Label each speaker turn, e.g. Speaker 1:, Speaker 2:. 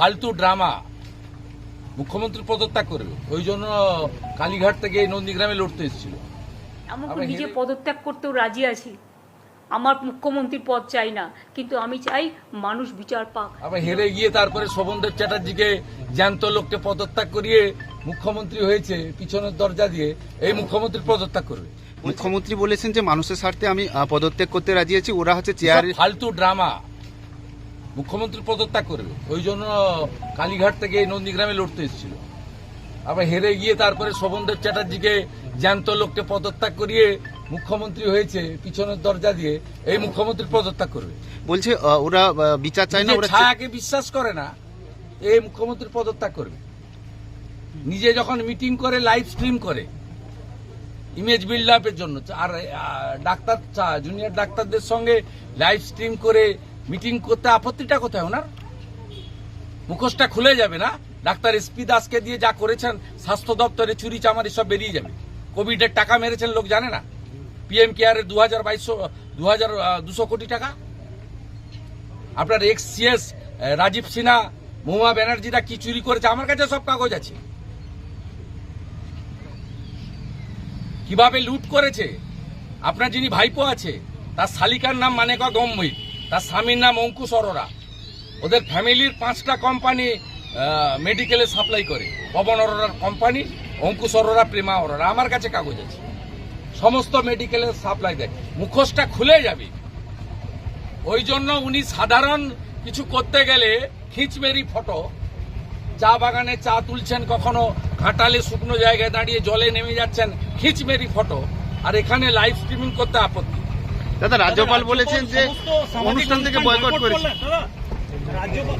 Speaker 1: ফালতু ড্রামা মুখ্যমন্ত্রী পদত্যাগ করবে। ওই জন্য কালীঘাট থেকে এই নন্দীগ্রামে লড়তে এসেছিল।
Speaker 2: আমি নিজে পদত্যাগ করতেও রাজি আছি। আমার মুখ্যমন্ত্রীর পদ চাই না কিন্তু আমি চাই মানুষ বিচার পাক।
Speaker 1: আবার হেরে গিয়ে তারপরে শোভনদেব চ্যাটার্জিকে জ্যান্ত লোককে পদত্যাগ করিয়ে মুখ্যমন্ত্রী হয়েছে পিছনের দরজা দিয়ে এই মুখ্যমন্ত্রী পদত্যাগ করবে।
Speaker 3: মুখ্যমন্ত্রী বলেছেন যে মানুষের স্বার্থে আমি পদত্যাগ করতে রাজি আছি। ওরা হচ্ছে চেয়ারে
Speaker 1: ফালতু ড্রামা। মুখ্যমন্ত্রী পদত্যাগ করবে ওই জন্য কালীঘাট থেকে এই নন্দীগ্রামে লড়তে এসেছিল। আবার হেরে গিয়ে তারপরে শোভনদেব চ্যাটার্জিকে জ্যান্ত লোককে পদত্যাগ করিয়ে মুখ্যমন্ত্রী হয়েছে পিছনের দরজা দিয়ে এই মুখ্যমন্ত্রী পদত্যাগ করবে।
Speaker 3: বলছে ওরা বিচার চায় না ওরা
Speaker 1: ছায়াকে বিশ্বাস করে না এই মুখ্যমন্ত্রী পদত্যাগ করবে। নিজে যখন মিটিং করে লাইভ স্ট্রিম করে ইমেজ বিল্ড আপের জন্য। আর ডাক্তার জুনিয়র ডাক্তারদের সঙ্গে লাইভ স্ট্রিম করে মিটিং করতে আপত্তিটা কোথায় ওনার? মুখোশটা খুলে যাবে না? ডাক্তার এসপি দাসকে দিয়ে যা করেছেন, স্বাস্থ্য দপ্তরে চুরি চামারি সব বেরিয়ে যাবে। কোভিডের টাকা মেরেছেন লোক জানে না? পিএম কেয়ারের দু হাজার বাইশশো দু হাজার দুশো কোটি টাকা? আপনার এক্স সিএস রাজীব সিনহা মহুয়া ব্যানার্জিরা কি চুরি করেছে? আমার কাছে সব কাগজ আছে। কীভাবে লুট করেছে? আপনার যিনি ভাইপো আছে, তার শালিকার নাম মানেকা গম্ভীর? তার স্বামীর নাম অঙ্কুশ অরোরা। ওদের ফ্যামিলির পাঁচটা কোম্পানি মেডিকেলে সাপ্লাই করে। পবন অরোরার কোম্পানি, অঙ্কুশ অরোরা, প্রেমা অরোরা। আমার কাছে কাগজ আছে। সমস্ত মেডিকেলে সাপ্লাই দেয়। মুখোশটা খুলে যাবে। ওই জন্য উনি সাধারণ কিছু করতে গেলে খিচমেরি ফটো, চা বাগানে চা তুলছেন, কখনো ঘাটালে শুকনো জায়গায় দাঁড়িয়ে জলে নেমে যাচ্ছেন খিচমেরি ফটো। আর এখানে লাইভ স্ট্রিমিং করতে আপত্তি।
Speaker 3: দাদা রাজ্যপাল বলেছেন যে অনুষ্ঠান থেকে বয়কট করেছে।
Speaker 4: রাজ্যপাল